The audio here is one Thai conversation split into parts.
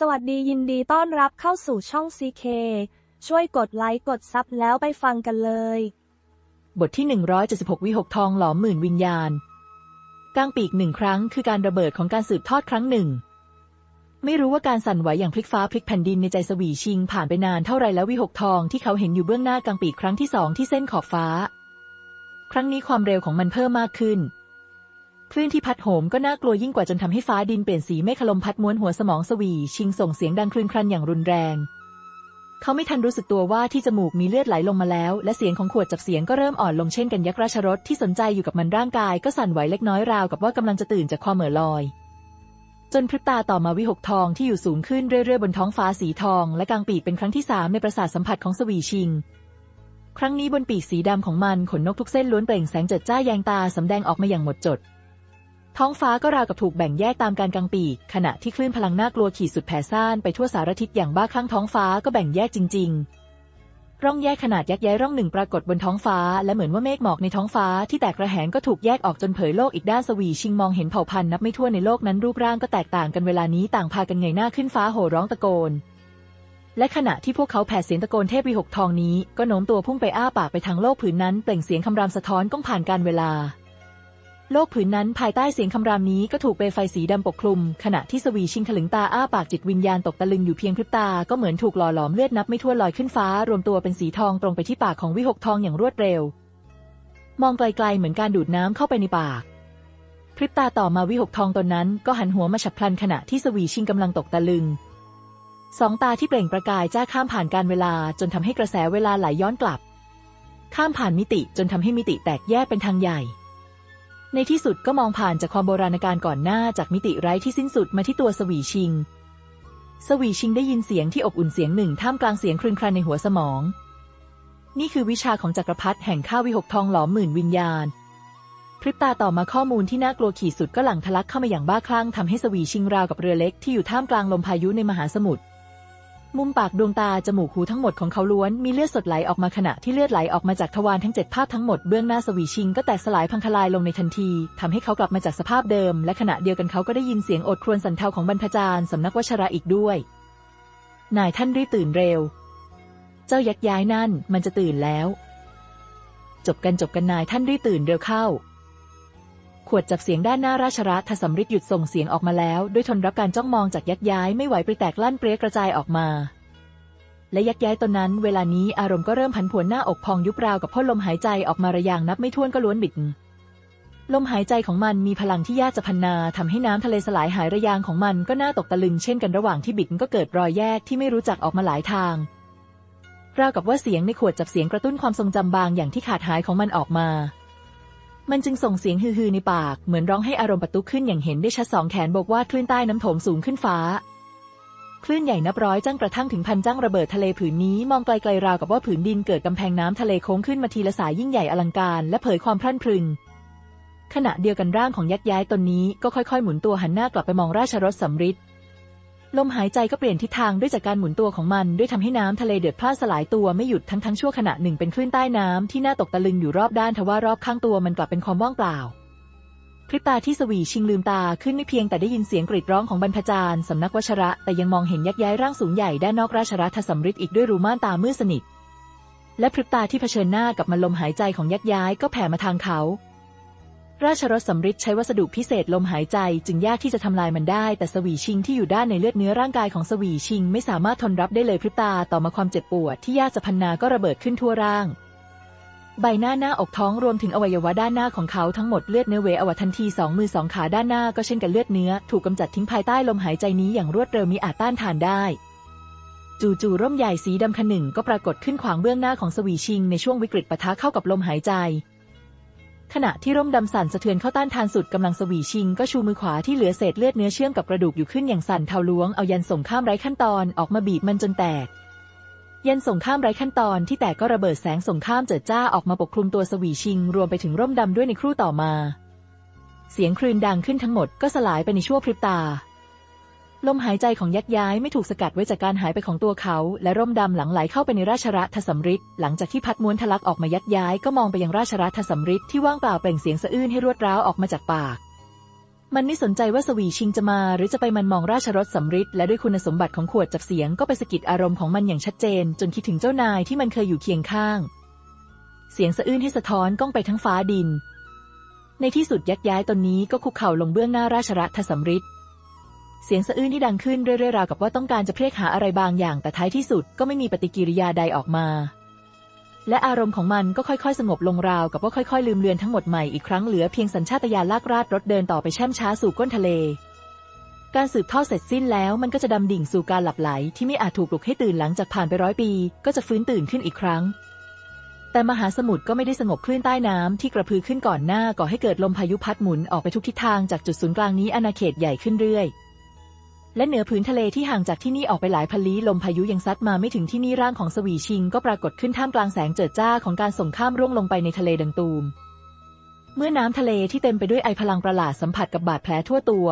สวัสดียินดีต้อนรับเข้าสู่ช่อง CK ช่วยกดไลค์กดซับแล้วไปฟังกันเลย บทที่ 176 วิหกทองหลอมหมื่นวิญญาณกางปีกหนึ่งครั้งคือการระเบิดของการสืบทอดครั้งหนึ่ง ไม่รู้ว่าการสั่นไหวอย่างพลิกฟ้าพลิกแผ่นดินในใจสวีชิง ผ่านไปนานเท่าไรแล้ววิหกทองที่เขาเห็นอยู่เบื้องหน้ากางปีกครั้งที่สองที่เส้นขอบฟ้า ครั้งนี้ความเร็วของมันเพิ่มมากขึ้น คลื่นที่พัดโหมก็น่ากลัวยิ่งกว่าจนทำให้ฟ้าดินเปลี่ยนสีเมฆลมพัดม้วนหัวสมองสวี ชิงส่งเสียงดังคลื่นครันอย่างรุนแรง เขาไม่ทันรู้สึกตัวว่าที่จมูกมีเลือดไหลลงมาแล้ว และเสียงของขวดจับเสียงก็เริ่มอ่อนลงเช่นกันยักษ์ราชรถที่สนใจอยู่กับมันร่างกายก็สั่นไหวเล็กน้อยราวกับว่ากำลังจะตื่นจากความเหม่อลอย จนพริบตาต่อมาวิหกทองที่อยู่สูงขึ้นเรื่อยๆบนท้องฟ้าสีทอง และกลางปีกเป็นครั้งที่สามในประสาทสัมผัสของสวีชิงครั้งนี้บนปีกสีดำของมันขนนกทุกเส้นล้วนเปล่งแสงเจิดจ้าแยงตาสำแดงออกมาอย่างหมดจด ท้องฟ้าก็ราวกับถูกแบ่งแยกตามการกางปีก ขณะที่คลื่นพลังน่ากลัวขีดสุดแผ่ซ่านไปทั่วสารทิศอย่างบ้าคลั่งท้องฟ้าก็แบ่งแยกจริง ๆ ร่องแยกขนาดยักษ์ย้ายร่องหนึ่งปรากฏบนท้องฟ้า และเหมือนว่าเมฆหมอกในท้องฟ้าที่แตกระแหงก็ถูกแยกออกจนเผยโลกอีกด้านสวีชิงมองเห็นเผ่าพันธุ์นับไม่ถ้วนในโลกนั้นรูปร่างก็แตกต่างกันเวลานี้ต่างพากันเงยหน้าขึ้นฟ้าโห่ร้องตะโกน และขณะที่พวกเขาแผ่เสียงตะโกนเทพวิหกทองนี้ก็โน้มตัวพุ่งไปอ้าปากไปทางโลกผืนนั้นเปล่งเสียงคำรามสะท้อนก้องผ่านการเวลา โลกผืนนั้นภายใต้เสียงคำรามนี้ก็ถูกเปลวไฟสีดำปกคลุม ขณะที่สวีชิงถลึงตาอ้าปากจิตวิญญาณตกตะลึงอยู่เพียงพริบตา ก็เหมือนถูกหล่อหลอมเลือดนับไม่ถ้วนลอยขึ้นฟ้ารวมตัวเป็นสีทองตรงไปที่ปากของวิหกทองอย่างรวดเร็ว มองไกลๆเหมือนการดูดน้ำเข้าไปในปาก พริบตาต่อมาวิหกทองตนนั้นก็หันหัวมาฉับพลันขณะที่สวีชิงกำลังตกตะลึง สองตาที่เปล่งประกายจ้าข้ามผ่านการเวลาจนทำให้กระแสเวลาไหลย้อนกลับ ข้ามผ่านมิติจนทำให้มิติแตกแยกเป็นทางใหญ่ ในที่สุดก็มองผ่านจากความโบราณการก่อนหน้าจากมิติไร้ที่สิ้นสุดมาที่ตัวสวีชิง สวีชิงได้ยินเสียงที่อบอุ่นเสียงหนึ่งท่ามกลางเสียงครึนครันในหัวสมอง นี่คือวิชาของจักรพรรดิแห่งข้าวิหกทองหลอมหมื่นวิญญาณ พริบตาต่อมาข้อมูลที่น่ากลัวขีดสุดก็หลั่งทะลักเข้ามาอย่างบ้าคลั่งทำให้สวีชิงราวกับเรือเล็กที่อยู่ท่ามกลางลมพายุในมหาสมุทร มุมปากดวงตาจมูกหูทั้งหมดของเขาล้วนมีเลือดสดไหลออกมาขณะที่เลือดไหลออกมาจากทวารทั้งเจ็ดภาพทั้งหมดเบื้องหน้าสวีชิงก็แตกสลายพังทลายลงในทันทีทำให้เขากลับมาจากสภาพเดิม และขณะเดียวกันเขาก็ได้ยินเสียงโอดครวญสันเทาของบรรพจารย์สำนักวชระอีกด้วย นายท่านรีบตื่นเร็ว เจ้ายักย้ายนั่นมันจะตื่นแล้ว จบกันจบกันนายท่านรีบตื่นเร็วเข้า ขวดจับเสียงด้านหน้าราชรัฐสำริดหยุดส่งเสียงออกมาแล้ว ด้วยทนรับการจ้องมองจากยักษ์ย้ายไม่ไหวปริแตกลั่นเปรี้ยกระจายออกมา และยักษ์ย้ายตนนั้น เวลานี้อารมณ์ก็เริ่มผันผวนหน้าอกพองยุบราวกับพ่นลมหายใจออกมาระยางนับไม่ถ้วนก็ล้วนบิดลมหายใจของมันมีพลังที่ยากจะพันนาทำให้น้ำทะเลสลายหายระยางของมันก็น่าตกตะลึงเช่นกันระหว่างที่บิดก็เกิดรอยแยกที่ไม่รู้จักออกมาหลายทางราวกับว่าเสียงในขวดจับเสียงกระตุ้นความทรงจำบางอย่างที่ขาดหายของมันออกมา มันจึงส่งเสียงฮือๆในปาก เหมือนร้องให้อารมณ์ประตุขึ้นอย่างเห็นได้ชัดสองแขนบอกว่าคลื่นใต้น้ำโถมสูงขึ้นฟ้า คลื่นใหญ่นับร้อยจังกระทั่งถึงพันจังระเบิดทะเลผืนนี้มองไกลๆราวกับว่าผืนดินเกิดกำแพงน้ำทะเลโค้งขึ้นมาทีละสายยิ่งใหญ่อลังการ และเผยความพรั่นพรึง ขณะเดียวกันร่างของยักษ์ย้ายตนนี้ก็ค่อยๆ หมุนตัวหันหน้ากลับไปมองราชรถสำริด ลมหายใจก็เปลี่ยนทิศทางด้วยจากการหมุนตัวของมันด้วยทำให้น้ำทะเลเดือดพล่าสลายตัวไม่หยุดทั้งทั้งชั่วขณะหนึ่งเป็นคลื่นใต้น้ำที่น่าตกตะลึงอยู่รอบด้านทว่ารอบข้างตัวมันกลับเป็นความว่างเปล่าพริบตาที่สวีชิงลืมตาขึ้นไม่เพียงแต่ได้ยินเสียงกรีดร้องของบรรพจารย์สำนักวชระ แต่ยังมองเห็นยักษ์ย้ายร่างสูงใหญ่ด้านนอกราชรัฐสำริดอีกด้วยรูม่านตามืดสนิท และพริบตาที่เผชิญหน้ากับมันลมหายใจของยักษ์ย้ายก็แผ่มาทางเขา ราชรถสำริดใช้วัสดุพิเศษลมหายใจจึงยากที่จะทำลายมันได้ แต่สวีชิงที่อยู่ด้านในเลือดเนื้อร่างกายของสวีชิง ไม่สามารถทนรับได้เลยพริบตาต่อมาความเจ็บปวดที่ยากจะพันนาก็ระเบิดขึ้นทั่วร่าง ใบหน้าหน้าอกท้องรวมถึงอวัยวะด้านหน้าของเขาทั้งหมดเลือดเนื้อเวอวทันทีสองมือสองขาด้านหน้าก็เช่นกันเลือดเนื้อถูกกำจัดทิ้งภายใต้ลมหายใจนี้อย่างรวดเร็วมิอาจต้านทานได้จู่ๆร่มใหญ่สีดำขนึ่งก็ปรากฏขึ้นขวางเบื้องหน้าของสวีชิงในช่วงวิกฤตปะทะเข้ากับลมหายใจ ขณะที่ร่มดำสั่นสะเทือนเข้าต้านทานสุดกำลังสวีชิง ก็ชูมือขวาที่เหลือเศษเลือดเนื้อเชื่อมกับกระดูกอยู่ขึ้นอย่างสั่นเทาล้วงเอายันส่งข้ามไร้ขั้นตอนออกมาบีบมันจนแตก ยันส่งข้ามไร้ขั้นตอนที่แตกก็ระเบิดแสงส่งข้ามเจิดจ้าออกมาปกคลุมตัวสวีชิง รวมไปถึงร่มดำด้วยในครู่ต่อมา เสียงคลื่นดังขึ้นทั้งหมดก็สลายไปในชั่วพริบตา ลมหายใจของยักษ์ย้ายไม่ถูกสกัดไว้จากการหายไปของตัวเขา และร่มดำหลังไหลเข้าไปในราชรัฐสำริดหลังจากที่พัดม้วนทะลักออกมายักษ์ย้ายก็มองไปยังราชรัฐสำริดที่ว่างเปล่าเปล่งเสียงสะอื้นให้รวดร้าวออกมาจากปาก มันไม่สนใจว่าสวีชิงจะมา หรือจะไปมันมองราชรถสำริดและด้วยคุณสมบัติของขวดจับเสียงก็ไปสะกิดอารมณ์ของมันอย่างชัดเจน จนคิดถึงเจ้านายที่มันเคยอยู่เคียงข้าง เสียงสะอื้นให้สะท้อนก้องไปทั้งฟ้าดิน ในที่สุดยักย้ายตนนี้ก็คุกเข่าลงเบื้องหน้าราชรัฐสำริด เสียงสะอื้นที่ดังขึ้นเรื่อยๆราวกับว่าต้องการจะเพรียกหาอะไรบางอย่าง แต่ท้ายที่สุดก็ไม่มีปฏิกิริยาใดออกมา และอารมณ์ของมันก็ค่อยๆ สงบลงราวกับว่าค่อยๆ ลืมเลือนทั้งหมดใหม่อีกครั้งเหลือเพียงสัญชาตญาณลากราดรถเดินต่อไปแช่มช้าสู่ก้นทะเล การสืบทอดเสร็จสิ้นแล้วมันก็จะดำดิ่งสู่การหลับไหลที่ไม่อาจถูกปลุกให้ตื่นหลังจากผ่านไปร้อยปี ก็จะฟื้นตื่นขึ้นอีกครั้ง แต่มหาสมุทรก็ไม่ได้สงบคลื่นใต้น้ำที่กระพือขึ้นก่อนหน้าก่อให้เกิดลมพายุพัดหมุนออกไปทุกทิศทางจากจุดศูนย์กลางนี้อาณาเขตใหญ่ขึ้นเรื่อย และเหนือพื้นทะเลที่ห่างจากที่นี่ออกไปหลายพันลี้ลมพายุยังซัดมาไม่ถึงที่นี่ร่างของสวีชิงก็ปรากฏขึ้นท่ามกลางแสงเจิดจ้าของการส่งข้ามร่วงลงไปในทะเลดังตูม เมื่อน้ำทะเลที่เต็มไปด้วยไอพลังประหลาดสัมผัสกับบาดแผลทั่วตัว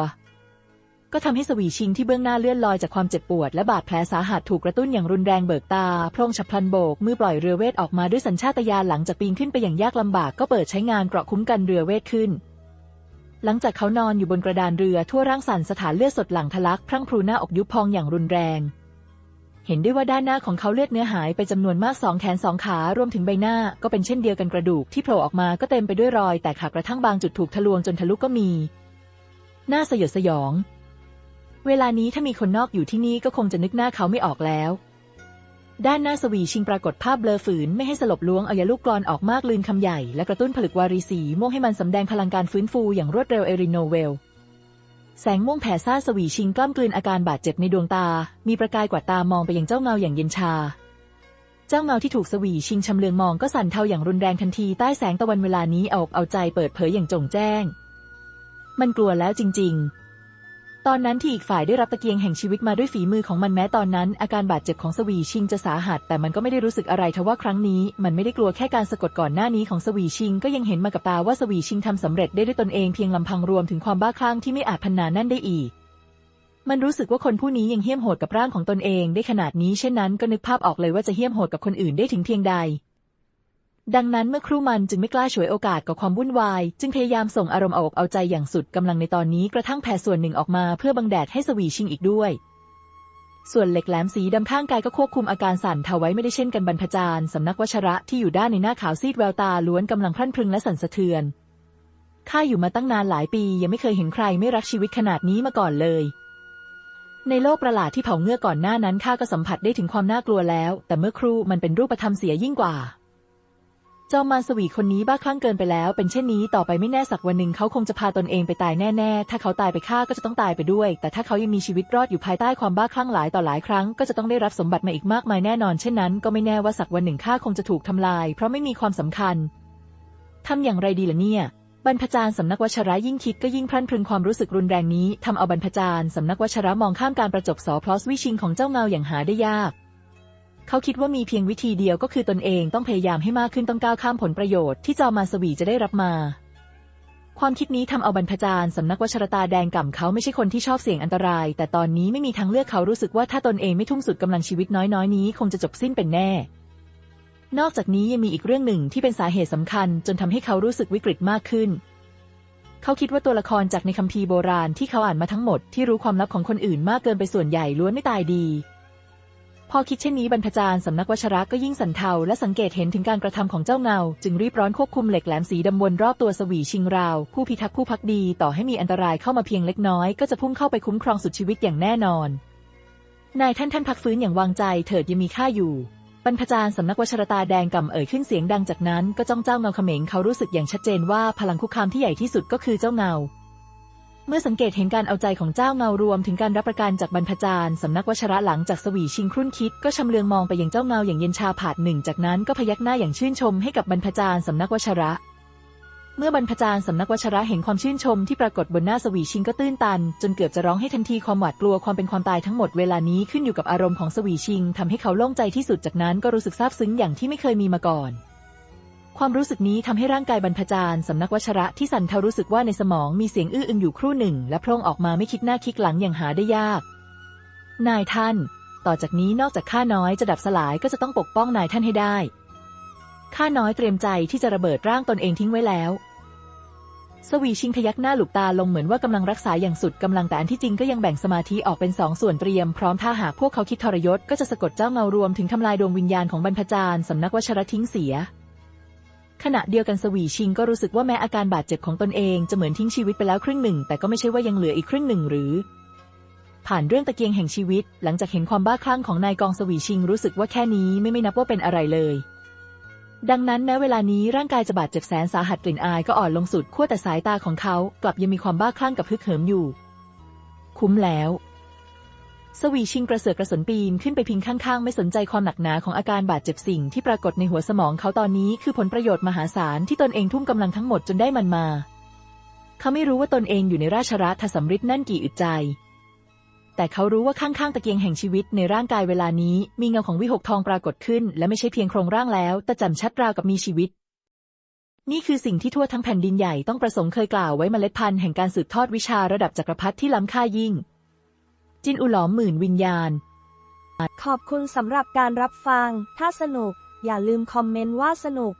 ก็ทำให้สวีชิงที่เบื้องหน้าเลื่อนลอยจากความเจ็บปวดและบาดแผลสาหัสถูกกระตุ้นอย่างรุนแรงเบิกตาพร่งฉับพลันโบกมือปล่อยเรือเวทออกมาด้วยสัญชาตญาณหลังจากปีนขึ้นไปอย่างยากลำบากก็เปิดใช้งานเกราะคุ้มกันเรือเวทขึ้น หลังจากเขานอนอยู่บนกระดานเรือทั่วร่างสั่นสถานเลือดสดหลั่งทะลักพรั่งพรูหน้าอกยุบพองอย่างรุนแรง เห็นได้ว่าด้านหน้าของเขาเลือดเนื้อหายไปจำนวนมากสองแขนสองขารวมถึงใบหน้าก็เป็นเช่นเดียวกันกระดูกที่โผล่ออกมาก็เต็มไปด้วยรอย แต่ขากระทั่งบางจุดถูกทะลวงจนทะลุก็มี หน้าสยดสยอง เวลานี้ถ้ามีคนนอกอยู่ที่นี่ก็คงจะนึกหน้าเขาไม่ออกแล้ว ด้านหน้าสวีชิงปรากฏภาพเบลอฝืนไม่ให้สลบล้วงเอายาลูกกรอนออกมากลืนคำใหญ่ และกระตุ้นผลึกวารีสีม่วงให้มันสำแดงพลังการฟื้นฟูอย่างรวดเร็วเอริโนเวล แสงม่วงแผ่ซ่าสวีชิงกล้ำกลืนอาการบาดเจ็บในดวงตา มีประกายกว่าตามองไปยังเจ้าเงาอย่างเย็นชา เจ้าเงาที่ถูกสวีชิงชำเลืองมองก็สั่นเทาอย่างรุนแรงทันทีใต้แสงตะวันเวลานี้เอาอกเอาใจเปิดเผยอย่างจงแจ้ง มันกลัวแล้วจริง ๆ ตอนนั้นที่อีกฝ่ายได้รับตะเกียงแห่งชีวิตมาด้วยฝีมือของมันแม้ตอนนั้น อาการบาดเจ็บของสวีชิงจะสาหัส แต่มันก็ไม่ได้รู้สึกอะไรทว่าครั้งนี้ มันไม่ได้กลัวแค่การสะกดก่อนหน้านี้ของสวีชิง ก็ยังเห็นมากับตาว่าสวีชิงทำสำเร็จได้ด้วยตนเองเพียงลำพังรวมถึงความบ้าคลั่งที่ไม่อาจพันนานั่นได้อีก มันรู้สึกว่าคนผู้นี้ยังเหี้ยมโหดกับร่างของตนเองได้ขนาดนี้เช่นนั้นก็นึกภาพออกเลยว่าจะเหี้ยมโหดกับคนอื่นได้ถึงเพียงใด ดังนั้นเมื่อครู่มันจึงไม่กล้าฉวยโอกาสกับความวุ่นวาย จึงพยายามส่งอารมณ์เอาอกเอาใจอย่างสุดกำลังในตอนนี้กระทั่งแผ่ส่วนหนึ่งออกมาเพื่อบังแดดให้สวีชิงอีกด้วย ส่วนเหล็กแหลมสีดำข้างกายก็ควบคุมอาการสั่นเทาไว้ไม่ได้เช่นกันบรรพจารย์สำนักวชระที่อยู่ด้านในหน้าขาวซีดแววตาล้วนกำลังพรั่นพรึงและสั่นสะเทือนข้าอยู่มาตั้งนานหลายปียังไม่เคยเห็นใครไม่รักชีวิตขนาดนี้มาก่อนเลย ในโลกประหลาดที่เผาเงือกก่อนหน้านั้นข้าก็สัมผัสได้ถึงความน่ากลัวแล้ว แต่เมื่อครู่มันเป็นรูปธรรมเสียยิ่งกว่า จอมมารสวีคนนี้บ้าคลั่งเกินไปแล้ว เป็นเช่นนี้ต่อไปไม่แน่สักวันหนึ่งเขาคงจะพาตนเองไปตายแน่ ๆ ถ้าเขาตายไปข้าก็จะต้องตายไปด้วย แต่ถ้าเขายังมีชีวิตรอดอยู่ภายใต้ความบ้าคลั่งหลายต่อหลายครั้ง ก็จะต้องได้รับสมบัติมาอีกมากมายแน่นอนเช่นนั้น ก็ไม่แน่ว่าสักวันหนึ่งข้าคงจะถูกทำลาย เพราะไม่มีความสำคัญทำอย่างไรดีล่ะเนี่ยบรรพจารย์สำนักวชระยิ่งคิดก็ยิ่งพรั่นพรึงความรู้สึกรุนแรงนี้ทำเอาบรรพจารย์สำนักวชระมองข้ามการประจบสอพลอสวิชิงของเจ้าเงาอย่างหาได้ยาก เขาคิดว่ามีเพียงวิธีเดียวก็คือตนเองต้องพยายามให้มากขึ้นต้องก้าวข้ามผลประโยชน์ที่จอมาสวีจะได้รับมา ความคิดนี้ทำเอาบรรพจารย์สำนักวชรตาแดงก่ำเขาไม่ใช่คนที่ชอบเสี่ยงอันตราย แต่ตอนนี้ไม่มีทางเลือกเขารู้สึกว่าถ้าตนเองไม่ทุ่มสุดกำลังชีวิตน้อยๆนี้ คงจะจบสิ้นเป็นแน่ นอกจากนี้ยังมีอีกเรื่องหนึ่งที่เป็นสาเหตุสำคัญ จนทำให้เขารู้สึกวิกฤตมากขึ้นเขาคิดว่าตัวละครจากในคัมภีร์โบราณที่เขาอ่านมาทั้งหมดที่รู้ความลับของคนอื่นมากเกินไปส่วนใหญ่ล้วนไม่ตายดี พอคิดเช่นนี้บรรพจารย์สำนักวชระก็ยิ่งสันเทาและสังเกตเห็นถึงการกระทำของเจ้าเงา จึงรีบร้อนควบคุมเหล็กแหลมสีดำวนรอบตัวสวีชิงราว ผู้พิทักษ์ผู้พักดีต่อให้มีอันตรายเข้ามาเพียงเล็กน้อยก็จะพุ่งเข้าไปคุ้มครองสุดชีวิตอย่างแน่นอน นายท่านท่านพักฟื้นอย่างวางใจเถิดยังมีค่าอยู่บรรพจารย์สำนักวชรตาแดงก่ำเอ่ยขึ้นเสียงดังจากนั้นก็จ้องเจ้าเงาเขม็งเขารู้สึกอย่างชัดเจนว่าพลังคุกคามที่ใหญ่ที่สุดก็คือเจ้าเงา เมื่อสังเกตเห็นการเอาใจของเจ้าเงารวมถึงการรับประกันจากบรรพจารย์สำนักวชระหลังจากสวีชิงครุ่นคิดก็ชำเลืองมองไปยังเจ้าเงาอย่างเย็นชาผาดหนึ่ง จากนั้นก็พยักหน้าอย่างชื่นชมให้กับบรรพจารย์สำนักวชระ เมื่อบรรพจารย์สำนักวชระเห็นความชื่นชมที่ปรากฏบนหน้าสวีชิงก็ตื้นตัน จนเกือบจะร้องให้ทันทีความหวาดกลัวความเป็นความตายทั้งหมดเวลานี้ขึ้นอยู่กับอารมณ์ของสวีชิงทำให้เขาโล่งใจที่สุดจากนั้นก็รู้สึกซาบซึ้งอย่างที่ไม่เคยมีมาก่อน ความรู้สึกนี้ทำให้ร่างกายบรรพจารย์สำนักวชระที่สันเทารู้สึกว่าในสมองมีเสียงอื้ออึงอยู่ครู่หนึ่ง และโพร่งออกมาไม่คิดหน้าคิดหลังอย่างหาได้ยาก นายท่าน ต่อจากนี้นอกจากข้าน้อยจะดับสลายก็จะต้องปกป้องนายท่านให้ได้ข้าน้อยเตรียมใจที่จะระเบิดร่างตนเองทิ้งไว้แล้วสวีชิงพยักหน้าหลุกตาลงเหมือนว่ากำลังรักษาอย่างสุดกำลังแต่อันที่จริงก็ยังแบ่งสมาธิออกเป็นสองส่วนเตรียมพร้อมถ้าหากพวกเขาคิดทรยศก็จะสะกดเจ้าเงารวมถึงทำลายดวงวิญญาณของบรรพจารย์สำนักวชรทิ้งเสีย ขณะเดียวกันสวีชิงก็รู้สึกว่าแม้อาการบาดเจ็บของตนเองจะเหมือนทิ้งชีวิตไปแล้วครึ่งหนึ่ง แต่ก็ไม่ใช่ว่ายังเหลืออีกครึ่งหนึ่งหรือ ผ่านเรื่องตะเกียงแห่งชีวิต หลังจากเห็นความบ้าคลั่งของนายกองสวีชิงรู้สึกว่าแค่นี้ไม่ไม่นับว่าเป็นอะไรเลย ดังนั้นแม้เวลานี้ร่างกายจะบาดเจ็บแสนสาหัสกลิ่นอายก็อ่อนลงสุดขั้วแต่สายตาของเขา กลับยังมีความบ้าคลั่งกับฮึกเหิมอยู่ คุ้มแล้ว สวีชิงกระเสือกกระสนปีนขึ้นไปพิงข้างๆ ไม่สนใจความหนักหนาของอาการบาดเจ็บสิ่งที่ปรากฏในหัวสมองเขาตอนนี้คือผลประโยชน์มหาศาลที่ตนเองทุ่มกำลังทั้งหมดจนได้มันมา เขาไม่รู้ว่าตนเองอยู่ในราชรัฐสำริดนั่นกี่อึดใจ แต่เขารู้ว่าข้างๆ ตะเกียงแห่งชีวิตในร่างกายเวลานี้มีเงาของวิหกทองปรากฏขึ้น และไม่ใช่เพียงโครงร่างแล้วแต่จำชัดราวกับมีชีวิต นี่คือสิ่งที่ทั่วทั้งแผ่นดินใหญ่ต้องประสงค์เคยกล่าวไว้เมล็ดพันธุ์แห่งการสืบทอดวิชาระดับจักรพรรดิที่ล้ำค่ายิ่ง จินอุหลอมหมื่นวิญญาณ ขอบคุณสำหรับการรับฟัง ถ้าสนุก อย่าลืมคอมเมนต์ว่าสนุก